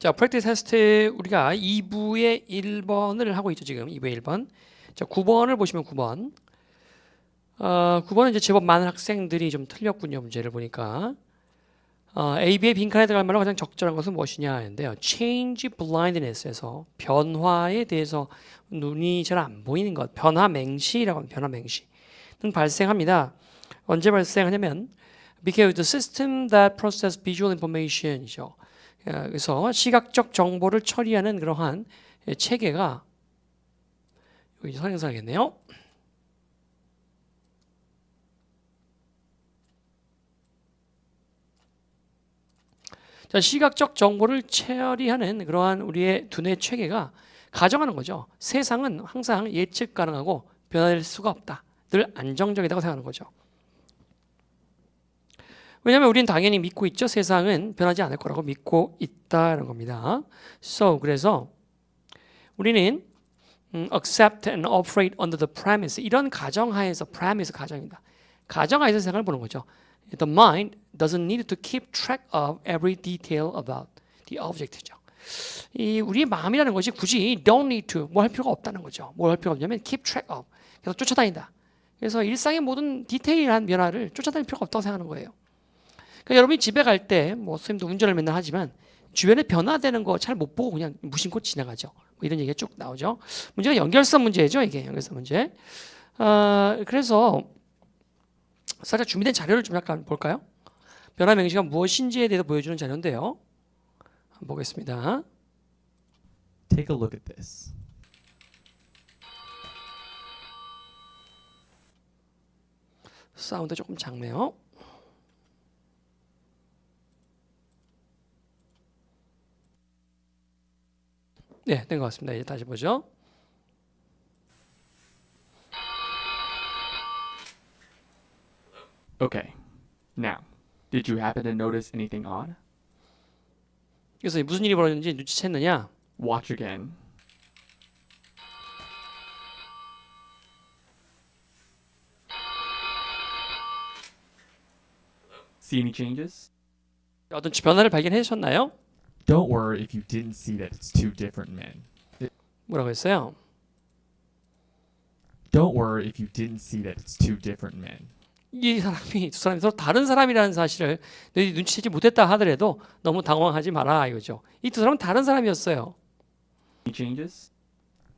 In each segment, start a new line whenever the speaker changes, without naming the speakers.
자, 프랙티스 테스트 우리가 2부의 1번을 하고 있죠, 지금. 2부의 1번. 자, 9번을 보시면 9번. 어, 9번은 이제 제법 많은 학생들이 좀 틀렸군요, 문제를 보니까. 어, AB의 빈칸에 들어갈 말로 가장 적절한 것은 무엇이냐 하는데요. change blindness에서 변화에 대해서 눈이 잘 안 보이는 것, 변화 맹시라고 합니다. 변화 맹시는 발생합니다. 언제 발생하냐면 because the system that process visual information이죠. 어, 그래서 시각적 정보를 처리하는 그러한 체계가 여기 선행사겠네요. 자, 시각적 정보를 처리하는 그러한 우리의 두뇌 체계가 가정하는 거죠. 세상은 항상 예측 가능하고 변화될 수가 없다. 늘 안정적이라고 생각하는 거죠. 왜냐하면 우리는 당연히 믿고 있죠. 세상은 변하지 않을 거라고 믿고 있다는 겁니다. So 그래서 우리는 음, accept and operate under the premise 이런 가정하에서 premise 가정입니다. 가정하에서 세상을 보는 거죠. The mind doesn't need to keep track of every detail about the object죠. 이 우리의 마음이라는 것이 굳이 don't need to 뭐 할 필요가 없다는 거죠. 뭘 할 필요가 없냐면 keep track of 그래서 쫓아다닌다. 그래서 일상의 모든 디테일한 변화를 쫓아다닐 필요가 없다고 생각하는 거예요. 그러니까 여러분이 집에 갈 때 뭐 선생님도 운전을 맨날 하지만 주변에 변화되는 거 잘 못 보고 그냥 무심코 지나가죠. 뭐 이런 얘기가 쭉 나오죠. 문제가 연결성 문제죠. 이게 연결성 문제. 어, 그래서 살짝 준비된 자료를 좀 약간 볼까요? 변화 명시가 무엇인지에 대해서 보여주는 자료인데요. 보겠습니다.
Take a look at this.
사운드 조금 작네요. 네, 된 것 같습니다. 이제 다시 보죠.
Okay. Now, did you happen to notice anything odd?
그래서 무슨 일이 벌어졌는지 눈치챘느냐?
Watch again. See any changes?
어떤 변화를 발견하셨나요?
Don't worry if you didn't see that it's two different men.
뭐라고 했어요?
Don't worry if you didn't see that it's two different men.
이 사람이 두 사람이 서로 다른 사람이라는 사실을 너희 눈치채지 못했다 하더라도 너무 당황하지 마라 이거죠. 이 두 사람은 다른 사람이었어요.
Any changes?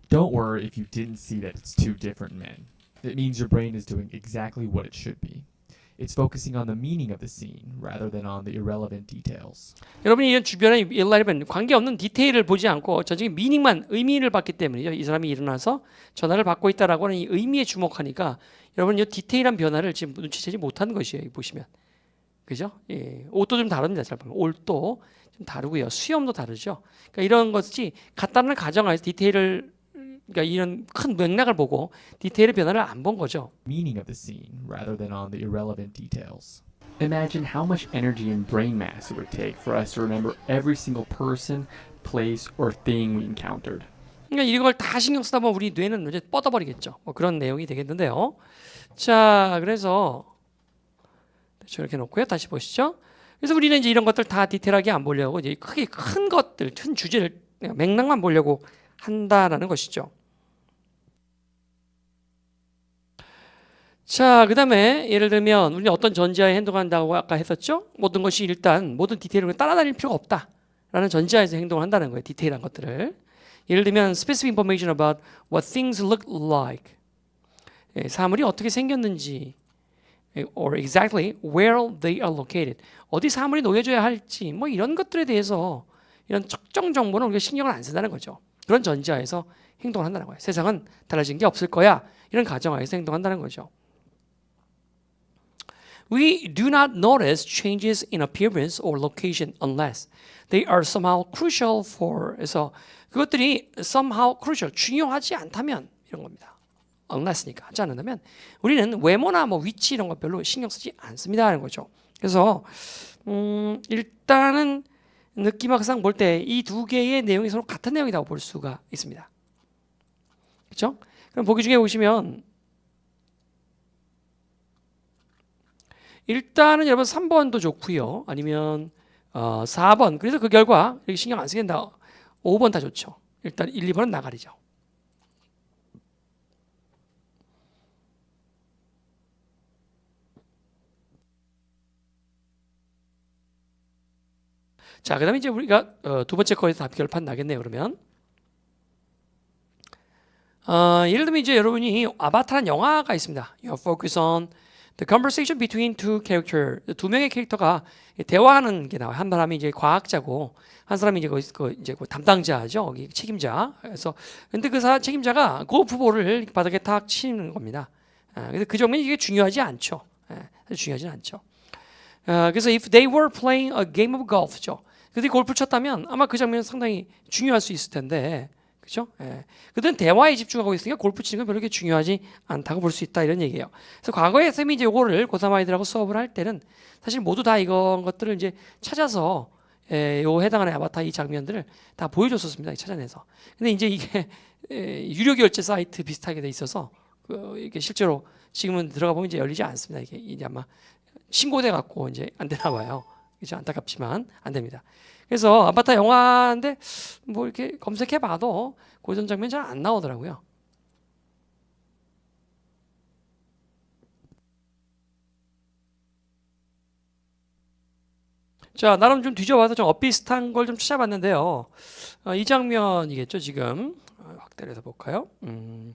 Don't worry if you didn't see that it's two different men. It means your brain is doing exactly what it should be. It's focusing on the meaning of the scene rather than on the irrelevant details.
여러분이 이런 주변에 일라이면 관계없는 디테일을 보지 않고 전적인 미닝만 의미를 받기 때문이죠. 이 사람이 일어나서 전화를 받고 있다라고 하는 이 의미에 주목하니까 여러분 이 디테일한 변화를 지금 눈치채지 못하는 것이에요. 보시면. 그죠? 예. 옷도 좀 다릅니다. 잘 보면. 옷도 좀 다르고요. 수염도 다르죠. 그러니까 이런 것이 간단한 가정하에서 디테일을 그러니까 이런 큰 맥락을 보고 디테일의 변화를 안 본 거죠.
Meaning of the scene rather than on the irrelevant details.
Imagine how much energy and brain mass it would take for us to remember every single person, place, or thing we encountered.
그러니까 이걸 다 신경 쓰다 보면 우리 뇌는 이제 뻗어버리겠죠. 뭐 그런 내용이 되겠는데요. 자, 그래서 저렇게 놓고요. 다시 보시죠. 그래서 우리는 이제 이런 것들 다 디테일하게 안 보려고 이제 크게 큰 것들, 큰 주제를 맥락만 보려고 한다라는 것이죠. 자, 그 다음에 예를 들면 우리는 어떤 전제하에 행동한다고 아까 했었죠? 모든 것이 일단 모든 디테일을 따라다닐 필요가 없다 라는 전제하에서 행동을 한다는 거예요. 디테일한 것들을. 예를 들면 specific information about what things look like. 예, 사물이 어떻게 생겼는지 예, or exactly where they are located. 어디 사물이 놓여져야 할지 뭐 이런 것들에 대해서 이런 특정 정보는 우리가 신경을 안 쓴다는 거죠. 그런 전제하에서 행동을 한다는 거예요. 세상은 달라진 게 없을 거야. 이런 가정하에서 행동한다는 거죠. We do not notice changes in appearance or location unless they are somehow crucial for. 그래서 그것들이 somehow crucial 중요하지 않다면 이런 겁니다. unless니까 하지 않는다면 우리는 외모나 뭐 위치 이런 거 별로 신경 쓰지 않습니다 하는 거죠. 그래서 음, 일단은 느낌학상 볼 때 이 두 개의 내용이 서로 같은 내용이라고 볼 수가 있습니다. 그렇죠? 그럼 보기 중에 보시면 일단은 여러분 3번도 좋고요. 아니면 어, 4번. 그래서 그 결과 이렇게 신경 안 쓰게 된다. 5번 다 좋죠. 일단 1, 2번은 나가리죠. 자, 그 다음에 이제 우리가 어, 두 번째 거에서 답 결판 나겠네요. 그러면 어, 예를 들면 이제 여러분이 아바타라는 영화가 있습니다. You focus on the conversation between two character. 두 명의 캐릭터가 대화하는 게 나와요. 한 사람이 이제 과학자고 한 사람이 이제 그, 그 이제 그 담당자죠. 책임자. 그래서 근데 그 사, 책임자가 골프볼을 바닥에 탁 치는 겁니다. 아, 그래서 그 장면이 이게 중요하지 않죠. 예, 중요하지는 않죠. 아, 그래서 if they were playing a game of golf죠. 근데 골프 쳤다면 아마 그 장면은 상당히 중요할 수 있을 텐데, 그죠? 예. 그들은 대화에 집중하고 있으니까 골프 치는 건 별로 그렇게 중요하지 않다고 볼 수 있다 이런 얘기예요. 그래서 과거에 쌤이 이제 요거를 고3 아이들하고 수업을 할 때는 사실 모두 다 이런 것들을 이제 찾아서 에, 요 해당하는 아바타 이 장면들을 다 보여줬었습니다. 찾아내서. 근데 이제 이게 에, 유료 결제 사이트 비슷하게 돼 있어서 그, 이게 실제로 지금은 들어가 보면 이제 열리지 않습니다. 이게 이제 아마 신고돼 갖고 이제 안 되나 봐요. 그죠? 안타깝지만 안 됩니다. 그래서 아바타 영화인데 뭐 이렇게 검색해 봐도 고전 장면 잘 안 나오더라고요. 자, 나름 좀 뒤져봐서 좀 엇비슷한 걸 좀 찾아봤는데요. 어, 이 장면이겠죠, 지금. 어, 확대를 해서 볼까요? 음,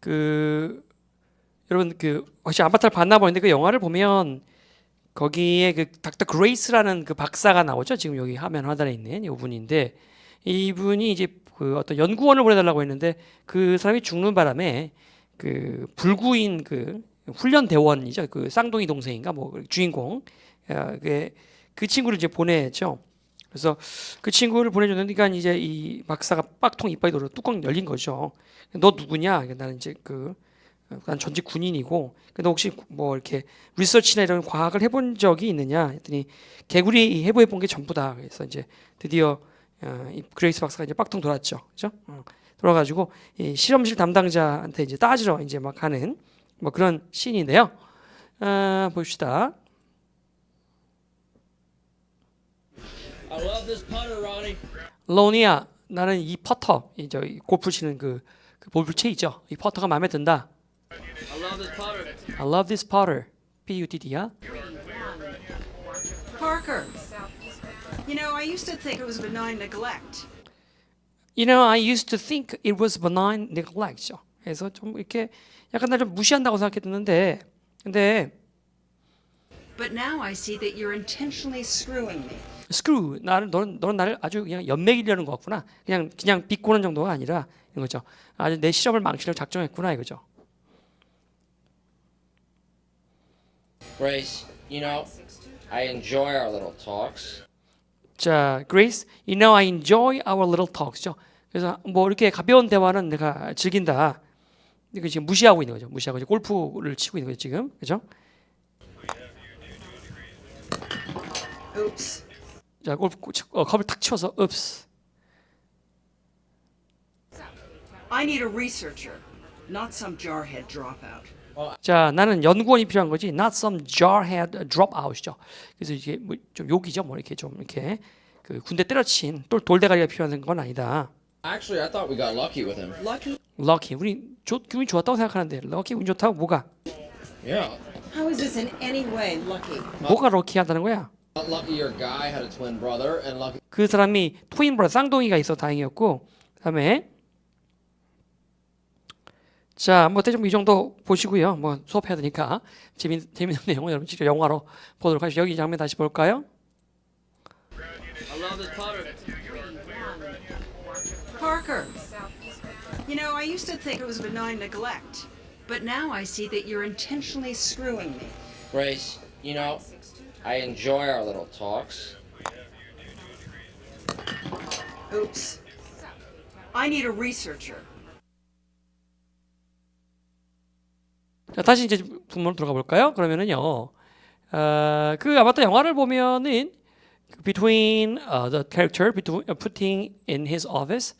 그, 여러분, 그, 혹시 아바타를 봤나 보는데 그 영화를 보면 거기에 그 닥터 그레이스라는 그 박사가 나오죠. 지금 여기 화면 하단에 있는 이 분인데 이분이 이제 그 어떤 연구원을 보내달라고 했는데 그 사람이 죽는 바람에 그 불구인 그 훈련 대원이죠. 그 쌍둥이 동생인가 뭐 주인공 어, 그, 그 친구를 이제 보내죠. 그래서 그 친구를 보내줬는데 그러니까 이제 이 박사가 빡통 이빨이 돌아 뚜껑 열린 거죠. 너 누구냐? 그러니까 나는 이제 그 난 전직 군인이고 근데 혹시 뭐 이렇게 리서치나 이런 과학을 해본 적이 있느냐 했더니 개구리 해부해 본 게 전부다. 그래서 이제 드디어 어, 이 그레이스 박사가 이제 빡통 돌았죠. 그죠? 어, 돌아가지고 이 실험실 담당자한테 이제 따지러 이제 막 하는 뭐 그런 씬인데요. 아, 봅시다. 로니야 나는 이 퍼터 이저 골프 치는 그, 그 볼풀채 있죠. 이 퍼터가 마음에 든다
I love this putter.
I love this putter P-U-T-T야
Parker. You know, I used to think it was benign neglect.
You know, I used to think it was benign neglect. 그래서 좀 이렇게 약간 나좀 무시한다고 생각했는데, 근데
But now I see that you're intentionally screwing me.
screw 나를 너는 너는 나를 아주 그냥 연맥이려는 것 같구나. 그냥 그냥 비꼬는 정도가 아니라 이런 거죠. 아주 내 실험을 망치려고 작정했구나 이거죠.
Grace, you know, I enjoy our little talks.
자, Grace, you know I enjoy our little talks죠. 그래서 뭐 이렇게 가벼운 대화는 내가 즐긴다. 이거 지금 무시하고 있는 거죠. 무시하고 이제 골프를 치고 있는 거죠 지금, 그죠?
Oops.
자, 골프 치- 어, 컵을 탁 치워서 읍스.
I need a researcher, not some jarhead dropout.
자, 나는 연구원이 필요한 거지. Not some jarhead dropout이죠. 그래서 이게 뭐 좀 욕이죠. 뭐 이렇게 좀 이렇게 그 군대 때려친 똘 돌대가리가 필요한 건 아니다.
Actually, I thought we got lucky with him.
Lucky?
럭키, 우리 좋, 기분이 좋았다고 생각하는데 럭키 운 좋다고 뭐가
Yeah.
How is this in any way lucky?
뭐가 럭키하다는 거야?
Not lucky your guy had a twin brother, and lucky
그 사람이 트윈 브라 쌍둥이가 있어 다행이었고 그다음에 자, 뭐 대충 이 정도 보시고요. 뭐 수업해야 되니까 재밌 재밌는 내용은 여러분 직접 영화로 보도록 하시죠. 여기 장면 다시 볼까요?
I love this putter.
Parker. You know, I used to think it was benign neglect. But now I see that you're intentionally screwing me.
Grace, you know, I enjoy our little talks.
Oops. I need a researcher.
자, 다시 이제 분모로 들어가 볼까요? 그러면은요. 어, 그 아바타 영화를 보면은 그 between uh, the character between, uh, putting in his office.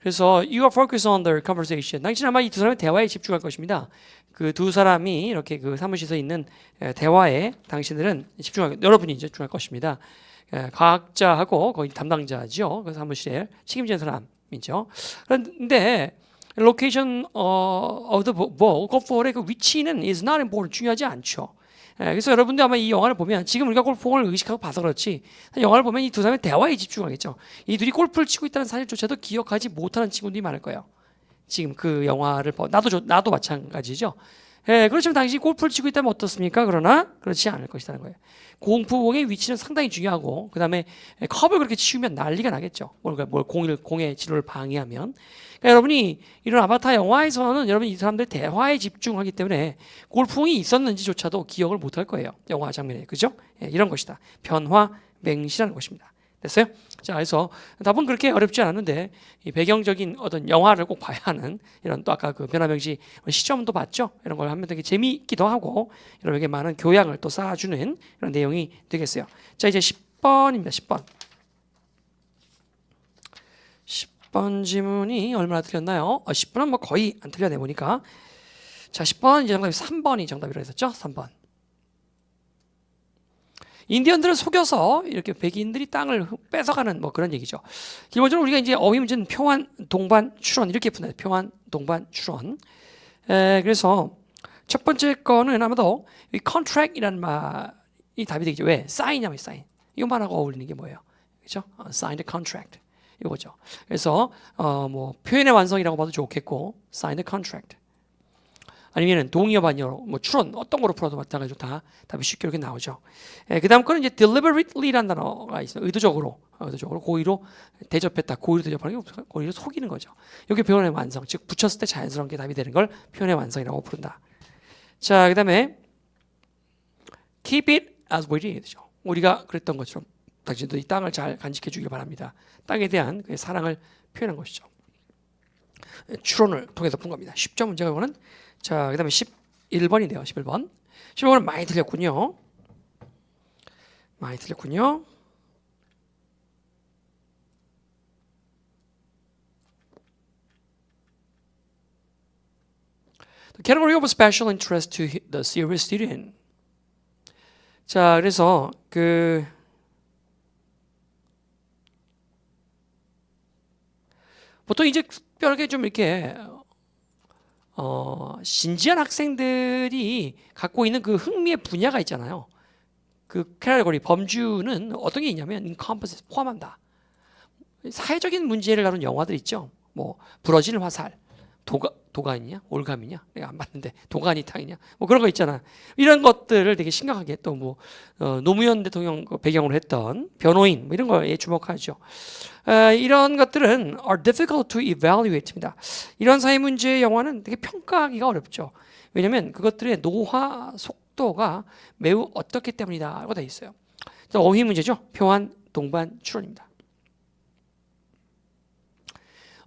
그래서 you are focused on their conversation. 당신은 아마 이 두 사람의 대화에 집중할 것입니다. 그 두 사람이 이렇게 그 사무실에 있는 에, 대화에 당신들은 집중할 여러분이 집중할 것입니다. 예, 과학자하고 거기 담당자죠. 그 사무실에 책임지는 사람이죠. 그런데 location 어, of the ball, 골프볼의 그 위치는 is not important 중요하지 않죠. 예, 그래서 여러분들 아마 이 영화를 보면 지금 우리가 골프공을 의식하고 봐서 그렇지 영화를 보면 이 두 사람의 대화에 집중하겠죠. 이 둘이 골프를 치고 있다는 사실조차도 기억하지 못하는 친구들이 많을 거예요. 지금 그 영화를 봐 나도 저- 나도 마찬가지죠. 예, 그렇지만 당신이 골프를 치고 있다면 어떻습니까? 그러나 그렇지 않을 것이라는 거예요. 공포공의 위치는 상당히 중요하고 그 다음에 컵을 그렇게 치우면 난리가 나겠죠. 뭔가 뭘 공을 공의 진로를 방해하면. 그러니까 여러분이 이런 아바타 영화에서는 여러분 이 사람들 대화에 집중하기 때문에 골프공이 있었는지조차도 기억을 못할 거예요. 영화 장면에 그죠? 예, 이런 것이다. 변화 맹시라는 것입니다. 됐어요? 자, 그래서 답은 그렇게 어렵지 않은데 이 배경적인 어떤 영화를 꼭 봐야 하는 이런 또 아까 그 변화명시 시점도 봤죠? 이런 걸 하면 되게 재미있기도 하고 여러분에게 많은 교양을 또 쌓아주는 이런 내용이 되겠어요. 자, 이제 10번입니다. 10번. 10번 지문이 얼마나 틀렸나요? 어, 10번은 뭐 거의 안 틀려내 보니까. 자, 10번 이제 정답이 3번이 정답이라고 했었죠? 3번. 인디언들을 속여서 이렇게 백인들이 땅을 흡- 뺏어가는 뭐 그런 얘기죠. 기본적으로 우리가 이제 어휘 문제는 표한, 동반, 추론 이렇게 푼다. 표한, 동반, 추론. 에, 그래서 첫 번째 거는 아마도 이 contract이라는 말이 답이 되겠죠. 왜? 사인이냐면 사인. 이것만하고 어울리는 게 뭐예요? 그렇죠? 어, sign the contract. 이거죠. 그래서 어, 뭐 표현의 완성이라고 봐도 좋겠고 sign the contract. 아니면은 동의어 반의어로 뭐 추론 어떤 거로 풀어도 마찬가지로 다 답이 쉽게 이렇게 나오죠. 예, 그다음 거는 이제 deliberately라는 단어가 있어요. 의도적으로 어, 의도적으로 고의로 대접했다. 고의로 대접하는 게 고의로 속이는 거죠. 이게 표현의 완성, 즉 붙였을 때 자연스러운 게 답이 되는 걸 표현의 완성이라고 부른다. 자, 그다음에 keep it as we did죠. 우리가 그랬던 것처럼 당신도 이 땅을 잘 간직해 주길 바랍니다. 땅에 대한 그의 사랑을 표현한 것이죠. 예, 추론을 통해서 푼 겁니다. 10점 문제가 이거는 자, 그다음에 11번인데요. 11번. 11번은 많이 틀렸군요. 많이 틀렸군요. The category of special interest to the serious student. 자, 그래서 그 보통 이제 특별하게 좀 이렇게 어, 신지한 학생들이 갖고 있는 그 흥미의 분야가 있잖아요. 그 캐러거리 범주는 어떤 게 있냐면 encompass 포함한다. 사회적인 문제를 다룬 영화들 있죠. 뭐 부러지는 화살, 도가 도가니냐, 올감이냐, 내가 안 봤는데 도가니 탕이냐, 뭐 그런 거 있잖아. 이런 것들을 되게 심각하게 또뭐 어, 노무현 대통령 그 배경으로 했던 변호인 뭐 이런 거에 주목하죠. 어, 이런 것들은 are difficult to evaluate입니다. 이런 사회 문제 영화는 되게 평가하기가 어렵죠. 왜냐하면 그것들의 노화 속도가 매우 어떻기 때문이다라고 돼 있어요. 어휘 문제죠. 표한, 동반, 추론입니다.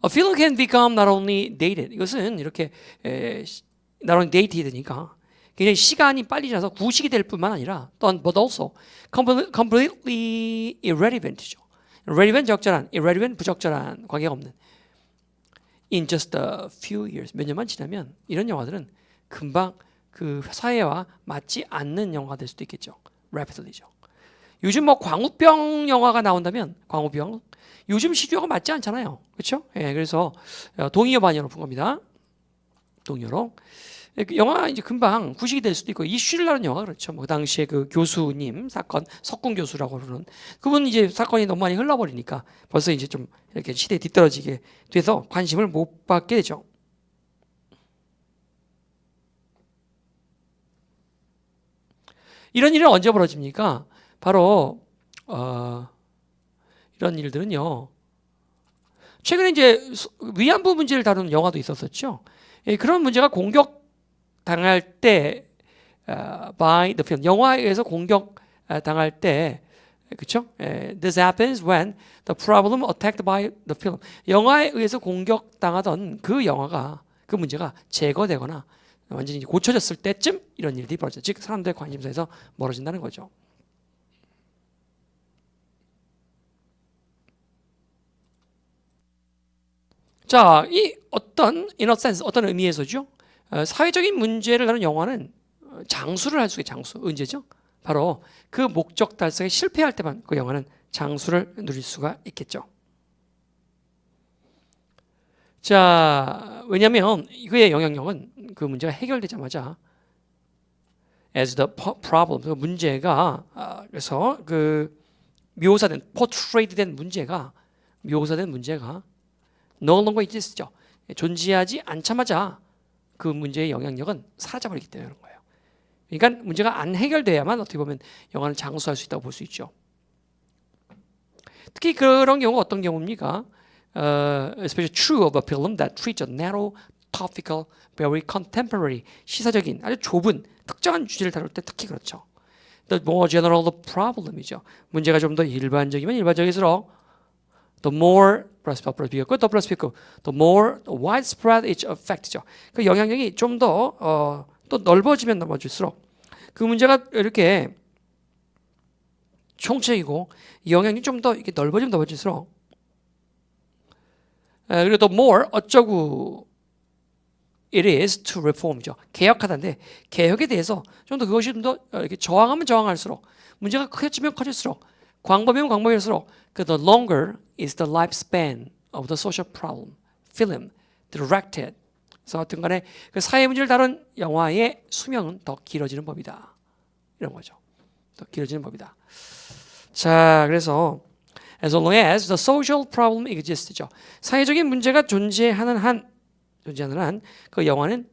A film can become not only dated. 이것은 이렇게 에, 시- not only dated니까 굉장히 시간이 빨리 지나서 구식이 될 뿐만 아니라 또한 but also completely irrelevant죠. relevant 적절한, irrelevant 부적절한 관계가 없는. In just a few years 몇 년만 지나면 이런 영화들은 금방 그 사회와 맞지 않는 영화가 될 수도 있겠죠. rapidly죠. 요즘 뭐 광우병 영화가 나온다면 광우병 요즘 시류가 맞지 않잖아요. 그렇죠? 예, 그래서 어, 동의어 반의어로 푼 겁니다. 동의어로. 예, 그 영화 이제 금방 구식이 될 수도 있고 다룬 영화 그렇죠. 뭐 그 당시에 그 교수님 사건 석군 교수라고 그러는 그분 이제 사건이 너무 많이 흘러버리니까 벌써 이제 좀 이렇게 시대에 뒤떨어지게 돼서 관심을 못 받게 되죠. 이런 일은 언제 벌어집니까? 바로 어, 이런 일들은요. 최근에 이제 소- 위안부 문제를 다루는 영화도 있었었죠. 예, 그런 문제가 공격 당할 때 어, by the film 영화에 의해서 공격 어, 당할 때 그렇죠? 예, this happens when the problem attacked by the film 영화에 의해서 공격 당하던 그 영화가 그 문제가 제거되거나 완전히 고쳐졌을 때쯤 이런 일들이 벌어져. 즉 사람들의 관심사에서 멀어진다는 거죠. 자, 이 어떤 sense 어떤 의미에서죠? 어, 사회적인 문제를 다룬 영화는 어, 장수를 할수 있게 장수 언제죠? 바로 그 목적 달성에 실패할 때만 그 영화는 장수를 누릴 수가 있겠죠. 자, 왜냐하면 그의 영향력은 그 문제가 해결되자마자 as the problem 그 문제가 아, 그래서 그 묘사된 portrayed 된 문제가 묘사된 문제가 longer exist죠. 존재하지 않자마자 그 문제의 영향력은 사라져버리기 때문에 그런 거예요. 그러니까 문제가 안 해결돼야만 어떻게 보면 영화는 장수할 수 있다고 볼 수 있죠. 특히 그런 경우 어떤 경우입니까? uh, especially true of a film that treats a narrow, topical, very contemporary, 시사적인 아주 좁은 특정한 주제를 다룰 때 특히 그렇죠. The more general the problem이죠. 문제가 좀 더 일반적이면 일반적일수록 the more 플러스 플러스 비었고 더 플러스 비었고 the more widespread its effect죠. 그 영향력이 좀더 어, 또 넓어지면 넓어질수록 그 문제가 이렇게 총체이고 영향이 좀 더 이렇게 넓어지면 넓어질수록 에, 그리고 the more 어쩌고 it is to reform죠. 개혁하다인데 개혁에 대해서 좀 더 그것이 좀 더 이렇게 저항하면 저항할수록 문제가 커지면 커질수록 광범위면 광범위할수록 그 the longer is the lifespan of the social problem film directed. 그래서 하여튼간에 그 사회 문제를 다룬 영화의 수명은 더 길어지는 법이다. 이런 거죠. 더 길어지는 법이다. 자, 그래서 as long as the social problem exist죠. 사회적인 문제가 존재하는 한 존재하는 한 그 영화는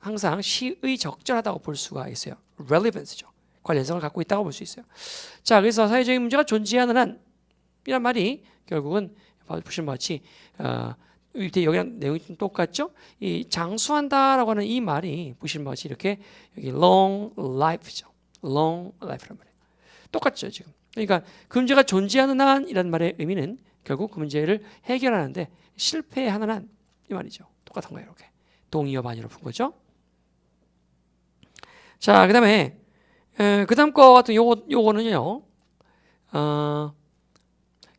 항상 시의 적절하다고 볼 수가 있어요. relevance죠. 관련성을 갖고 있다고 볼 수 있어요. 자, 그래서 사회적인 문제가 존재하는 한 이란 말이 결국은 보시는 것 같이 어, 밑에 여기랑 내용이 좀 똑같죠? 이 장수한다라고 하는 이 말이 보시는 것 같이 이렇게 여기 long life죠. long life란 말이에요. 똑같죠, 지금. 그러니까 그 문제가 존재하는 한이라는 말의 의미는 결국 그 문제를 해결하는데 실패하는 한 이 말이죠. 똑같은 거예요, 이렇게. 동의어 반의로 푼 거죠. 자, 그 다음에 에, 그다음 거 같은 요거 요거는요. 어,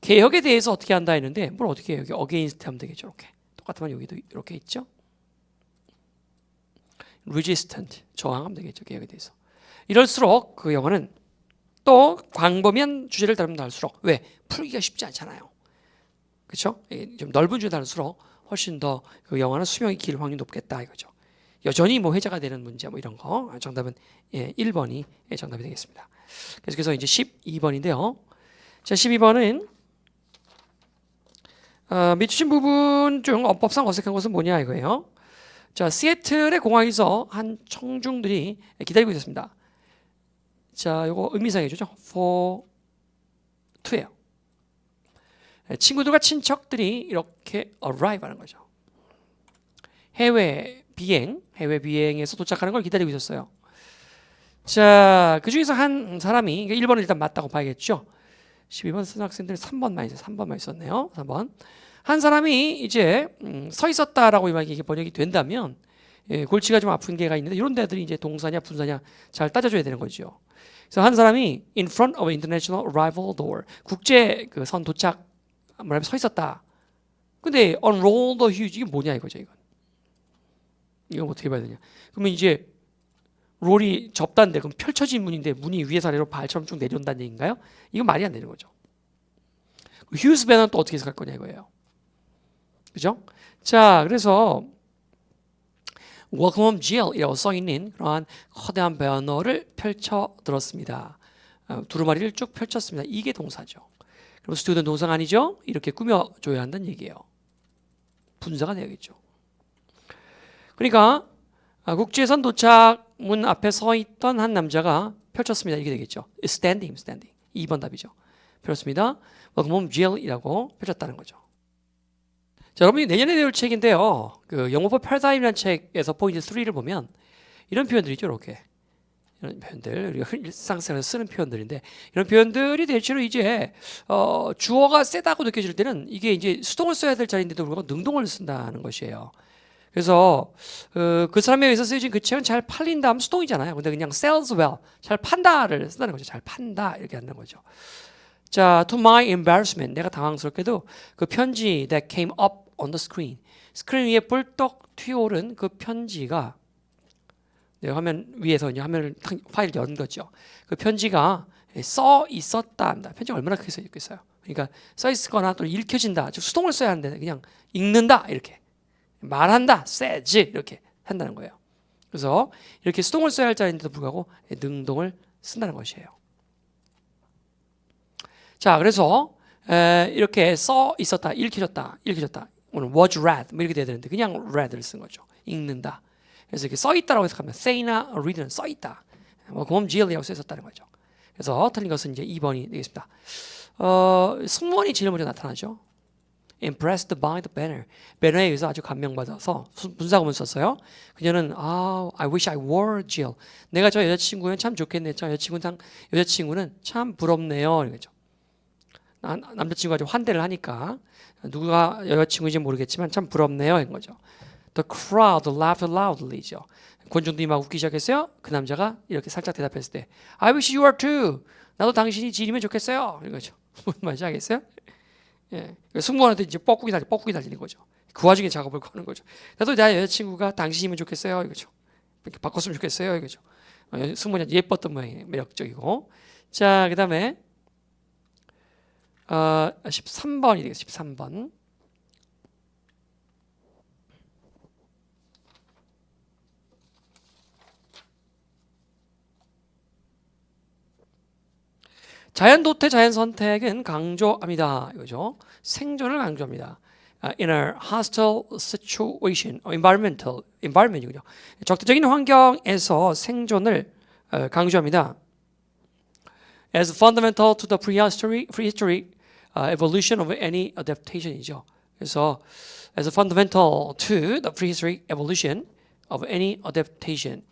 개혁에 대해서 어떻게 한다 했는데 뭘 어떻게 해요? 여기 against 하면 되겠죠. 이렇게. 똑같으면 여기도 이렇게 있죠. resistant 저항하면 되겠죠. 개혁에 대해서. 이럴수록 그 영화는 또 광범위한 주제를 다루면 다룰수록 왜 풀기가 쉽지 않잖아요. 그렇죠? 좀 넓은 주제 다룰수록 훨씬 더 그 영화는 수명이 길 확률이 높겠다 이거죠. 여전히 뭐 회자가 되는 문제 뭐 이런 거 정답은 예, 1번이 예, 정답이 되겠습니다. 그래서 이제 12번인데요. 자, 12번은 어, 밑주신 부분 중 어법상 어색한 것은 뭐냐 이거예요. 자, 시애틀의 공항에서 한 청중들이 기다리고 있었습니다. 자, 이거 의미상 해주죠. for to예요. 예, 친구들과 친척들이 이렇게 arrive 하는 거죠. 해외 비행, 해외 비행에서 도착하는 걸 기다리고 있었어요. 자, 그 중에서 한 사람이 1번은 일단 맞다고 봐야겠죠. 12번 쓴 학생들 3번만 있어요. 3번만 있었네요. 3번. 한 사람이 이제 음, 서 있었다라고 이게 번역이 된다면 예, 골치가 좀 아픈 게가 있는데 이런 데들이 이제 동사냐 분사냐 잘 따져줘야 되는 거죠. 그래서 한 사람이 in front of international arrival door 국제 그 선 도착 뭐라면 서 있었다. 근데 unroll the huge 이게 뭐냐 이거죠 이건. 이거 어떻게 봐야 되냐? 그러면 이제 롤이 접단데 그럼 펼쳐진 문인데 문이 위에서 아래로 발처럼 쭉 내려온다는 얘기인가요? 이건 말이 안 되는 거죠. 휴스 배너는 또 어떻게 해석할 거냐 이거예요. 그죠? 자, 그래서 Welcome home Jill이라고 써 있는 그러한 거대한 배너를 펼쳐 들었습니다. 어, 두루마리를 쭉 펼쳤습니다. 이게 동사죠. 그럼 student 동사가 아니죠? 이렇게 꾸며줘야 한다는 얘기예요. 분사가 되야겠죠. 그러니까 아, 국제선 도착 문 앞에 서 있던 한 남자가 펼쳤습니다. 이게 되겠죠. standing, standing. 2번 답이죠. 펼쳤습니다. Welcome home Jill이라고 펼쳤다는 거죠. 자, 여러분이 내년에 배울 책인데요. 그 영어법 패러다임이라는 책에서 포인트 3를 보면 이런 표현들이죠. 이렇게. 이런 표현들 우리가 일상생활에서 쓰는 표현들인데 이런 표현들이 대체로 이제 어, 주어가 세다고 느껴질 때는 이게 이제 수동을 써야 될 자리인데도 불구하고 능동을 쓴다는 것이에요. 그래서 어, 그 사람에 의해서 쓰여진 그 책은 잘 팔린다 하면 수동이잖아요. 근데 그냥 sells well 잘 판다를 쓴다는 거죠. 잘 판다 이렇게 한다는 거죠. 자, to my embarrassment 내가 당황스럽게도 그 편지 that came up on the screen 스크린 위에 뿔떡 튀어오른 그 편지가 네, 화면 위에서 이제 화면을 탁 파일 연 거죠. 그 편지가 써 있었다 합니다. 편지가 얼마나 크게 써 있겠어요. 그러니까 써 있거나 또 읽혀진다. 즉 수동을 써야 하는데 그냥 읽는다 이렇게 말한다 says 이렇게 한다는 거예요. 그래서 이렇게 수동을 써야 할 자리인데도 불구하고 능동을 쓴다는 것이에요. 자, 그래서 에, 이렇게 써 있었다, 읽혀졌다, 읽혀졌다. 오늘 was read 뭐 이렇게 돼야 되는데 그냥 read를 쓴 거죠. 읽는다. 그래서 이렇게 써 있다라고 해석하면 say나 read는 써 있다. 뭐 검지엘이라고 써 있었다는 거죠. 그래서 틀린 것은 이제 2번이 되겠습니다. 어, 승무원이 제일 먼저 나타나죠. Impressed by the banner. 배너에 의해서 아주 감명받아서 수- 분사구문 썼어요. 그녀는 아, I wish I were Jill. 내가 저 여자친구면 참 좋겠네. 저 여자친구는 여자친구는 참 부럽네요. 이거죠. 나- 남자친구가 좀 환대를 하니까 누가 여자친구인지 모르겠지만 참 부럽네요. 이런 거죠. The crowd laughed loudly죠. 관중들이 막 웃기 시작했어요. 그 남자가 이렇게 살짝 대답했을 때 I wish you were too. 나도 당신이 질이면 좋겠어요. 이런 거죠. 무슨 말인지 알겠어요? 예. 승무원한테 이제 뻐꾸기 달리 뻐꾸기 달리는 거죠. 그 와중에 작업을 거는 거죠. 나도 내 여자친구가 당신이면 좋겠어요. 이거죠. 이렇게 바꿨으면 좋겠어요. 이거죠. 어, 승무원이 예뻤던 모양이 매력적이고. 자, 그 다음에 어, 13번이 되겠습니다. 13번. 자연 도태, 자연 선택은 강조합니다. 이거죠. 생존을 강조합니다. 아, in a hostile situation, 어, environmental, environment이군요. 적대적인 환경에서 생존을 어, 강조합니다. As fundamental to the prehistory, prehistory uh, evolution of any adaptation이죠. 그래서 as fundamental to the prehistory evolution of any adaptation.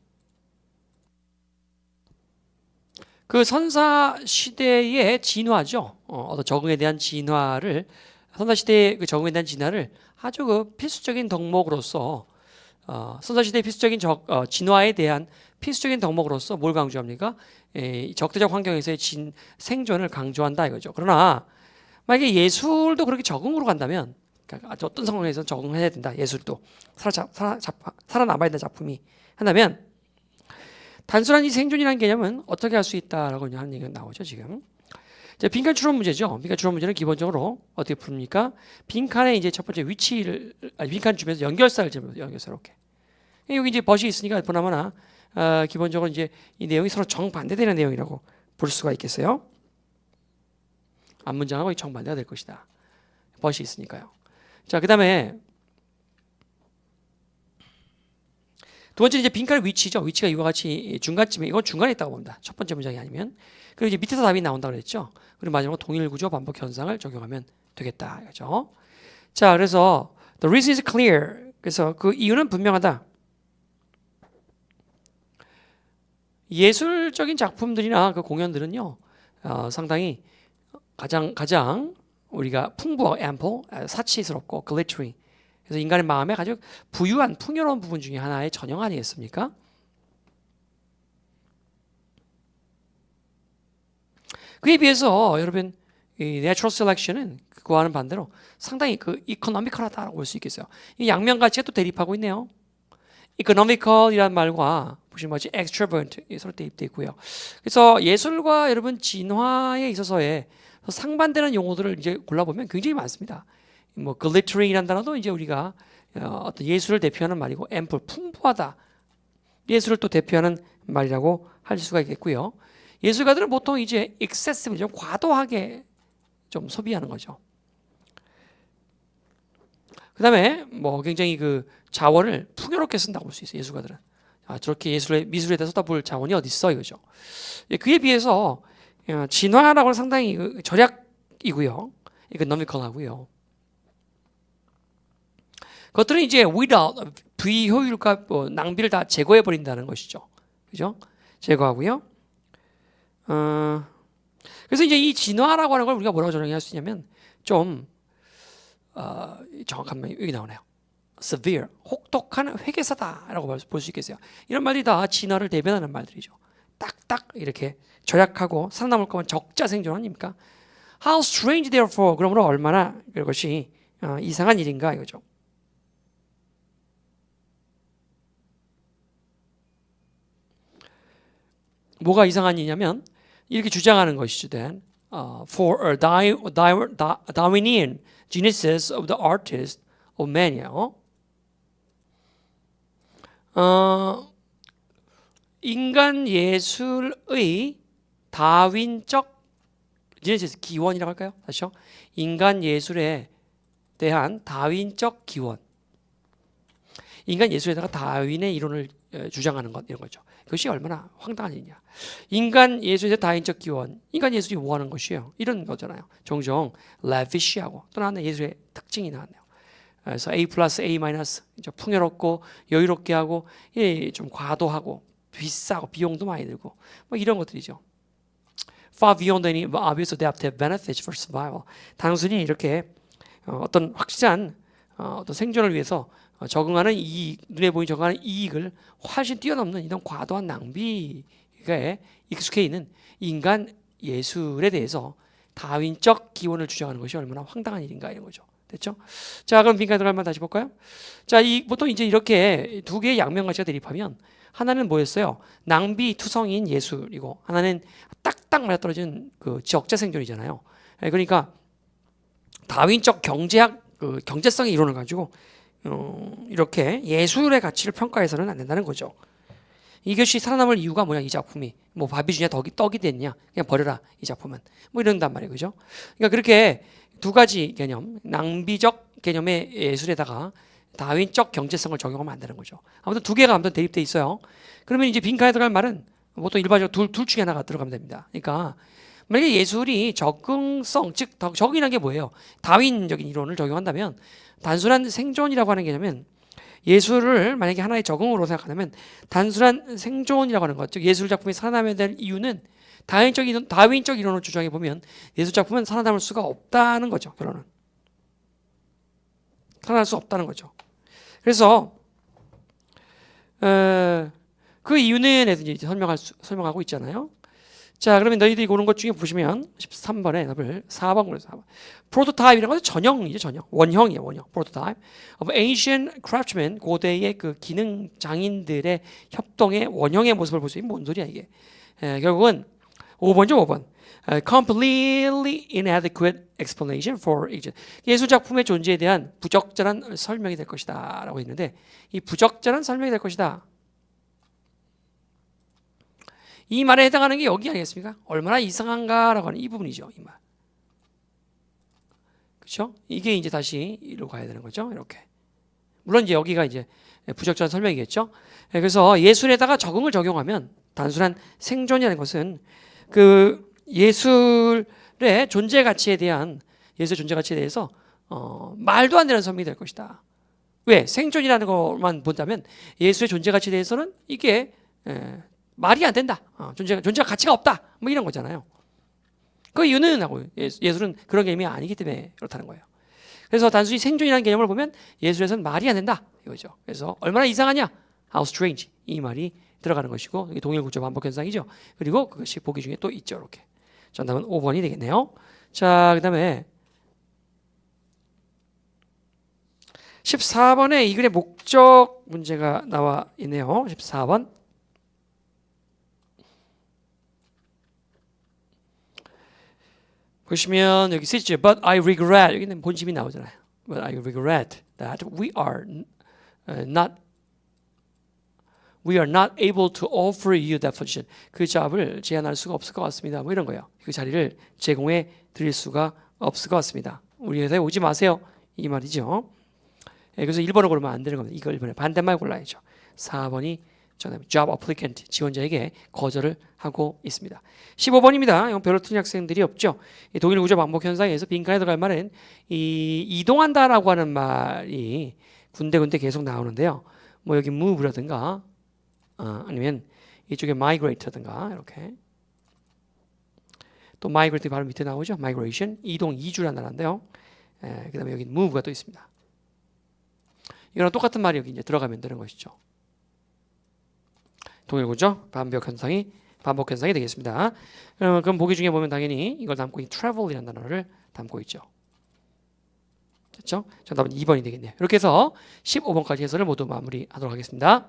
그 선사 시대의 진화죠. 어, 적응에 대한 진화를 선사 시대의 그 적응에 대한 진화를 아주 그 필수적인 덕목으로서 어, 선사 시대의 필수적인 적, 어, 진화에 대한 필수적인 덕목으로서 뭘 강조합니까? 에, 적대적 환경에서의 진, 생존을 강조한다 이거죠. 그러나 만약에 예술도 그렇게 적응으로 간다면 그러니까 어떤 상황에서 적응해야 된다. 예술도 살아, 살아, 살아남아야 되는 작품이 한다면 단순한 이 생존이라는 개념은 어떻게 할 수 있다라고 하는 얘기가 나오죠 지금. 이제 빈칸 추론 문제죠. 빈칸 추론 문제는 기본적으로 어떻게 풉니까? 빈칸에 이제 첫 번째 위치를 아니 빈칸 주면서 연결사를 집어넣어요. 연결사 이렇게. 여기 이제 벗이 있으니까 보나마나 어, 기본적으로 이제 이 내용이 서로 정반대되는 내용이라고 볼 수가 있겠어요. 앞문장하고 정반대가 될 것이다. 벗이 있으니까요. 자, 그다음에 두 번째 이제 빈칸의 위치죠. 위치가 이와 같이 중간쯤에 이건 중간에 있다고 봅니다. 첫 번째 문장이 아니면 그리고 이제 밑에서 답이 나온다 그랬죠. 그리고 마지막으로 동일 구조 반복 현상을 적용하면 되겠다. 그죠? 자, 그래서 the reason is clear. 그래서 그 이유는 분명하다. 예술적인 작품들이나 그 공연들은요, 어, 상당히 가장 가장 우리가 풍부하고 ample, 사치스럽고 glittering. 그래서 인간의 마음에 아주 부유한 풍요로운 부분 중에 하나의 전형 아니겠습니까? 그에 비해서 여러분 이 natural selection은 그와는 반대로 상당히 그 economical하다고 볼 수 있겠어요. 이 양면 가치가 또 대립하고 있네요. economical이라는 말과 보시면 마치 extravagant 서로 대립돼 있고요. 그래서 예술과 여러분 진화에 있어서의 상반되는 용어들을 이제 골라보면 굉장히 많습니다. 뭐 glittering이라는 단어도 이제 우리가 어, 어떤 예술을 대표하는 말이고 ample 풍부하다 예술을 또 대표하는 말이라고 할 수가 있겠고요. 예술가들은 보통 이제 excessive 좀 과도하게 좀 소비하는 거죠. 그다음에 뭐 굉장히 그 자원을 풍요롭게 쓴다고 볼 수 있어요. 예술가들은 아 저렇게 예술에 미술에 대해서 쏟아볼 자원이 어디 있어 이거죠. 예, 그에 비해서 어, 진화라고는 상당히 그 절약이고요. 이거너미컬하고요. 그것들은 이제 without 비효율과 뭐 낭비를 다 제거해 버린다는 것이죠. 그죠? 제거하고요. 어, 그래서 이제 이 진화라고 하는 걸 우리가 뭐라고 정의할 수 있냐면 좀 어, 정확한 말이 여기 나오네요. severe, 혹독한 회계사다라고 볼 수 있겠어요. 이런 말이 다 진화를 대변하는 말들이죠. 딱딱 이렇게 절약하고 살아남을 거면 적자 생존 아닙니까? How strange therefore 그러므로 얼마나 그것이 어, 이상한 일인가 이거죠. 뭐가 이상한 일이냐면 이렇게 주장하는 것이죠. Then uh, for a Dar- Dar- Dar- Darwinian genesis of the artist of man이야. 어? 어, 인간 예술의 다윈적 제네시스 기원이라고 할까요? 다시요. 인간 예술에 대한 다윈적 기원. 인간 예술에다가 다윈의 이론을 에, 주장하는 것 이런 거죠. 그것이 얼마나 황당한 일이냐. 인간 예술에 대한 다윈적 기원. 인간 예술이 뭐 하는 것이에요? 이런 거잖아요. 종종 레비시하고 또 나왔네 예술의 특징이 나왔네요. 그래서 A 플러스 A 마이너스 풍요롭고 여유롭게 하고 예, 좀 과도하고 비싸고 비용도 많이 들고 뭐 이런 것들이죠. Far beyond any obvious adaptive benefits for survival. 단순히 이렇게 어, 어떤 확실한 어, 어떤 생존을 위해서 어, 적응하는 이익, 눈에 보이는 적응하는 이익을 훨씬 뛰어넘는 이런 과도한 낭비에 익숙해 있는 인간 예술에 대해서 다윈적 기원을 주장하는 것이 얼마나 황당한 일인가 이런 거죠. 됐죠? 자, 그럼 빈칸 들어갈 만 다시 볼까요? 자, 이 보통 이제 이렇게 두 개의 양면 가치가 대립하면 하나는 뭐였어요? 낭비 투성인 예술이고 하나는 딱딱 맞아떨어진 그 적재 생존이잖아요. 예, 그러니까 다윈적 경제학 그 경제성의 이론을 가지고 어, 이렇게 예술의 가치를 평가해서는 안 된다는 거죠. 이것이 살아남을 이유가 뭐냐 이 작품이. 뭐 밥이 주냐 떡이 떡이 됐냐. 그냥 버려라 이 작품은. 뭐 이런단 말이에요. 그죠? 그러니까 그렇게 두 가지 개념 낭비적 개념의 예술에다가 다윈적 경제성을 적용하면 안 되는 거죠. 아무튼 두 개가 아무튼 대립돼 있어요. 그러면 이제 빈칸에 들어갈 말은 보통 일반적으로 둘, 둘 중에 하나가 들어가면 됩니다. 그러니까 만약에 예술이 적응성 즉 더- 적응이라는 게 뭐예요 다윈적인 이론을 적용한다면 단순한 생존이라고 하는 개념은 예술을 만약에 하나의 적응으로 생각하면 단순한 생존이라고 하는 것, 즉 예술 작품이 살아남아야 될 이유는 다윈적 이론, 다윈적 이론을 주장해 보면 예술 작품은 살아남을 수가 없다는 거죠. 결론은 살아날 수 없다는 거죠. 그래서 어, 그 이유는 이제 설명할 수, 설명하고 있잖아요. 자, 그러면 너희들이 고른 것 중에 보시면 13번에 답을 4번 고르세요. 4번. 프로토타입이라는 것은 전형이죠, 전형. 원형이에요, 원형. 프로토타입. of ancient craftsmen, 고대의 그 기능 장인들의 협동의 원형의 모습을 볼 수 있는 뭔 소리야 이게. 에, 결국은 5번이죠, 5번. 에, completely inadequate explanation for ancient. 예술 작품의 존재에 대한 부적절한 설명이 될 것이다라고 했는데 이 부적절한 설명이 될 것이다. 이 말에 해당하는 게 여기 아니겠습니까? 얼마나 이상한가라고 하는 이 부분이죠, 이 말. 그렇죠? 이게 이제 다시 이로 가야 되는 거죠, 이렇게. 물론 이제 여기가 이제 부적절한 설명이겠죠. 예, 그래서 예술에다가 적응을 적용하면 단순한 생존이라는 것은 그 예술의 존재 가치에 대한 예술 존재 가치에 대해서 어, 말도 안 되는 설명이 될 것이다. 왜 생존이라는 것만 본다면 예술의 존재 가치에 대해서는 이게 에, 말이 안 된다. 어, 존재 존재가 가치가 없다. 뭐 이런 거잖아요. 그 이유는 하고 예술, 예술은 그런 개념이 아니기 때문에 그렇다는 거예요. 그래서 단순히 생존이라는 개념을 보면 예술에서는 말이 안 된다 이거죠. 그래서 얼마나 이상하냐? How strange 이 말이 들어가는 것이고 동일 구조 반복 현상이죠. 그리고 그것이 보기 중에 또 있죠. 이렇게. 정답은 5번이 되겠네요. 자, 그다음에 14번에 이 글의 목적 문제가 나와 있네요. 14번. 보시면 여기 쓰죠. But I regret 여기는 본심이 나오잖아요. But I regret that we are uh, not we are not able to offer you that position. 그 잡을 제안할 수가 없을 것 같습니다. 뭐 이런 거예요. 그 자리를 제공해 드릴 수가 없을 것 같습니다. 우리 회사에 오지 마세요. 이 말이죠. 예, 그래서 1번을 고르면 안 되는 겁니다. 이거 1번에 반대말 골라야죠. 4번이 정답 job applicant 지원자에게 거절을 하고 있습니다. 15번입니다. 이건 별로 틀린 학생들이 없죠. 이 동일 구조 반복 현상에서 빈칸에 들어갈 말은 이 이동한다라고 하는 말이 군데군데 계속 나오는데요. 뭐 여기 move라든가 어, 아니면 이쪽에 migrate라든가 이렇게 또 migrate 바로 밑에 나오죠. migration 이동 이주라는 단어인데요. 예, 그다음에 여기 move가 또 있습니다. 이거랑 똑같은 말이 여기 이제 들어가면 되는 것이죠. 동일구조 반복 현상이 반복 현상이 되겠습니다. 그럼, 그럼 보기 중에 보면 당연히 이걸 담고 있는 travel이라는 단어를 담고 있죠. 됐죠? 정답은 2번이 되겠네요. 이렇게 해서 15번까지 해설을 모두 마무리하도록 하겠습니다.